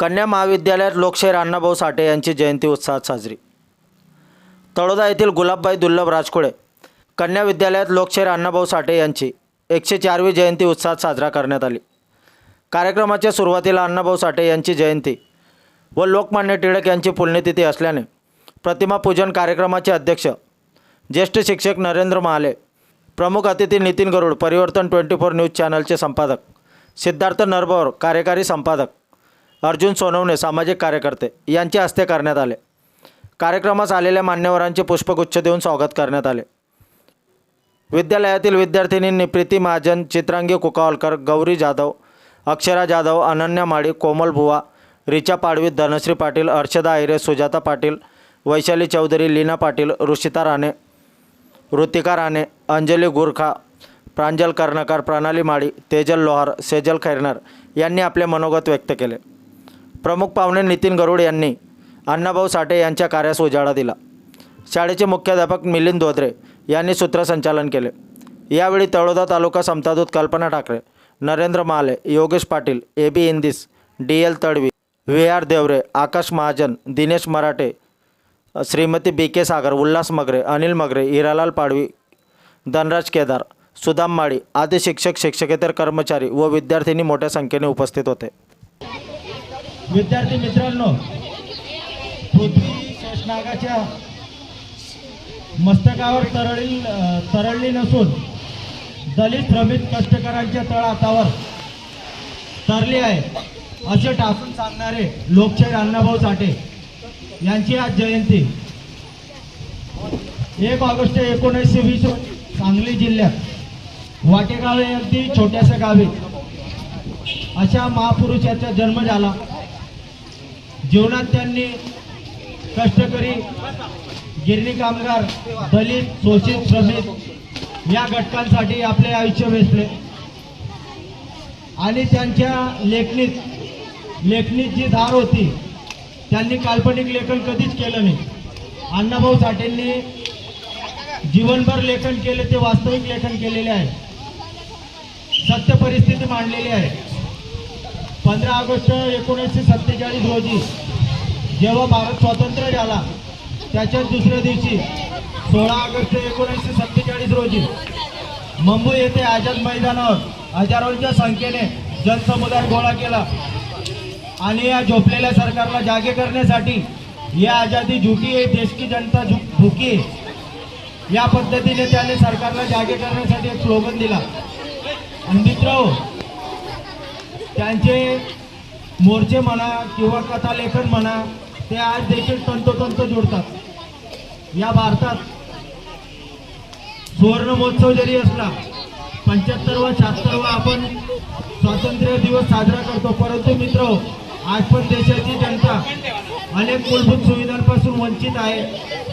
कन्या महाविद्यालयात लोकशाहीर अण्णाभाऊ साठे यांची जयंती उत्साहात साजरी. तळोदा येथील गुलाबबाई दुर्लभ राजकुळे कन्या विद्यालयात लोकशाहीर अण्णाभाऊ साठे यांची एकशे चारवी जयंती उत्साहात साजरा करण्यात आली. कार्यक्रमाच्या सुरुवातीला अण्णाभाऊ साठे यांची जयंती व लोकमान्य टिळक यांची पुण्यतिथी असल्याने प्रतिमा पूजन कार्यक्रमाचे अध्यक्ष ज्येष्ठ शिक्षक नरेंद्र महाले प्रमुख अतिथी नितीन गरुड परिवर्तन ट्वेंटी फोर न्यूज चॅनलचे संपादक सिद्धार्थ नरबोर कार्यकारी संपादक अर्जुन सोनवणे सामाजिक कार्यकर्ते यांच्या हस्ते करण्यात आले. कार्यक्रमास आलेल्या मान्यवरांचे पुष्पगुच्छ देऊन स्वागत करण्यात आले. विद्यालयातील विद्यार्थिनींनी प्रीती महाजन चित्रांगी कुकावलकर गौरी जाधव अक्षरा जाधव अनन्या माळी कोमल भुवा रिचा पाडवी धनश्री पाटील अर्षदा आहिरे सुजाता पाटील वैशाली चौधरी लीना पाटील ऋषिता राणे ऋतिका राणे अंजली गुरखा प्रांजल कर्णकार प्रणाली माळी तेजल लोहार सेजल खैरनार यांनी आपले मनोगत व्यक्त केले. प्रमुख पाहुणे नितीन गरुड यांनी अण्णाभाऊ साठे यांच्या कार्यास उजाळा दिला. शाळेचे मुख्याध्यापक मिलिंद धोत्रे यांनी सूत्रसंचालन केले. यावेळी तळोदा तालुका समतादूत कल्पना Thackeray Narendra Male Yogesh Patil A B इंदिस D L Tadvi V R Deore Akash Mahajan Dinesh Marathe Shrimati B K Sagar Ulhas Magare Anil Magare Hiralal Padvi Dhanraj Kedar Sudam Mali आदी शिक्षक शिक्षकेतर कर्मचारी व विद्यार्थिनी मोठ्या संख्येने उपस्थित होते. विद्यार्थी मित्रांनो पृथ्वी शेषनागाच्या मस्तकावर तरळी तरळली नसून दलित श्रमिक कष्टकऱ्यांच्या तळहातावर तरली आहे. असे टाकून सांगणारे लोकशाही अण्णाभाऊ साठे यांची आज जयंती. एक ऑगस्ट एकोणीसशे वीस रोजी सांगली जिल्ह्यात वाटेगाव हे अगदी छोट्याशा गावी अशा महापुरुषाचा जन्म झाला. जीवनात त्यांनी कष्टकरी गिरणी कामगार दलित शोषित श्रमिक या घटकांसाठी आपले आयुष्य वेचले. आणि त्यांच्या लेखणीत लेखणीत जी धार होती त्यांनी काल्पनिक लेखन कधीच केलं नाही. अण्णाभाऊ साठेंनी जीवनभर लेखन केले ते वास्तविक लेखन केलेले आहे. सत्य परिस्थिती मांडलेली आहे. पंधरा ऑगस्ट एकोणीसशे सत्तेचाळीस रोजी जेव्हा भारत स्वतंत्र झाला त्याच्याच दुसऱ्या दिवशी सोळा ऑगस्ट एकोणीसशे सत्तेचाळीस रोजी मुंबई येथे आझाद मैदानावर हजारोंच्या संख्येने जनसमुदाय गोळा केला. आणि या झोपलेल्या सरकारला जागे करण्यासाठी या आजादी झुकी आहे देश की जनता झुक आहे. या पद्धतीने त्याने सरकारला जागे करण्यासाठी एक स्लोगन दिला. आणि मित्र त्यांचे मोर्चे म्हणा किंवा कथालेखन म्हणा ते आज देखील तंतोतंत जोडतात. या भारतात सुवर्ण महोत्सव जरी असला पंच्याहत्तरवा शहात्तरवा आपण स्वातंत्र्य दिवस साजरा करतो. परंतु मित्र आज पण देशाची जनता अनेक मूलभूत सुविधांपासून वंचित आहे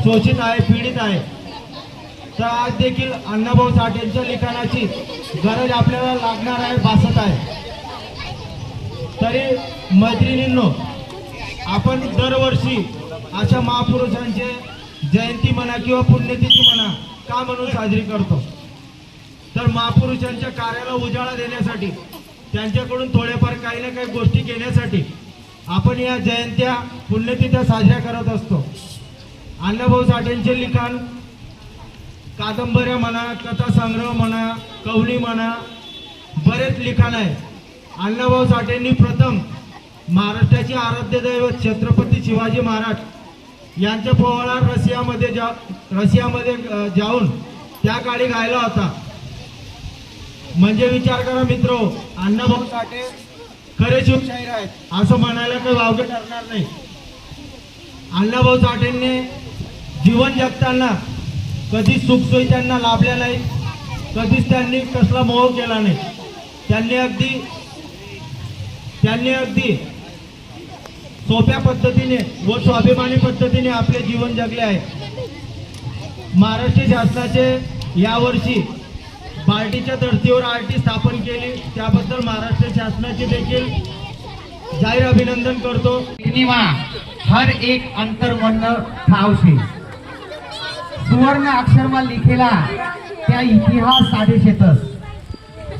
शोषित आहे पीडित आहे. तर आज देखील अण्णाभाऊ साठेंच्या लिखाणाची गरज आपल्याला लागणार आहे भासत आहे. तरी मैत्रिणींनो आपण दरवर्षी अशा महापुरुषांचे जयंती म्हणा किंवा पुण्यतिथी म्हणा का म्हणून साजरी करतो? तर महापुरुषांच्या कार्याला उजाळा देण्यासाठी त्यांच्याकडून थोडेफार काही ना काही गोष्टी घेण्यासाठी आपण या जयंत्या पुण्यतिथ्या साजऱ्या करत असतो. अण्णाभाऊ साठेंचे लिखाण कादंबऱ्या म्हणा कथासंग्रह म्हणा कवली म्हणा बरेच लिखाण आहे. अण्णाभाऊ साठेंनी प्रथम महाराष्ट्राचे आराध्य दैवत छत्रपती शिवाजी महाराज यांच्या पोवाडा रशियामध्ये जा रशियामध्ये जाऊन त्या काळी गायला होता. म्हणजे विचार करा मित्र अण्णाभाऊ साठे खरे शिवशाहीर आहेत. असं म्हणायला काही वावगे ठरणार नाही. अण्णाभाऊ साठेंनी जीवन जगताना कधीच सुखसोयी त्यांना लाभल्या नाही कधीच त्यांनी कसला मोह केला नाही. त्यांनी अगदी त्यांनी अगदी सोप्या पद्धतीने व स्वाभिमानी पद्धतीने आपले जीवन जगले आहे. महाराष्ट्र शासनाचे यावर्षी पार्टीच्या धर्तीवर आर टी स्थापन केली. त्याबद्दल महाराष्ट्र शासनाचे देखील जाहीर अभिनंदन करतो. हर एक अंतर म्हणणं सुवर्ण अक्षरमा लिखेला त्या इतिहास साधे शेतस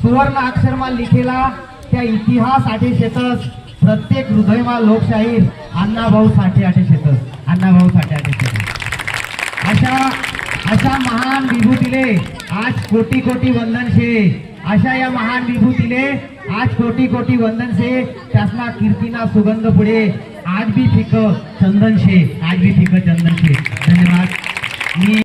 सुवर्ण अक्षरमा लिखेला त्या इतिहास साडे शेतस प्रत्येक हृदयमा लोकशाहीर अण्णाभाऊ साठे आठे शेतस अण्णाभाऊ साठे आठे शेतस अशा अशा महान विभूतीले आज कोटी कोटी वंदन शे अशा या महान विभूतीले आज कोटी कोटी वंदन शे त्यासना कीर्तीना सुगंध पुढे. आज भी फिक चंदन शे आज भी फिक चंदन शे धन्यवाद. मी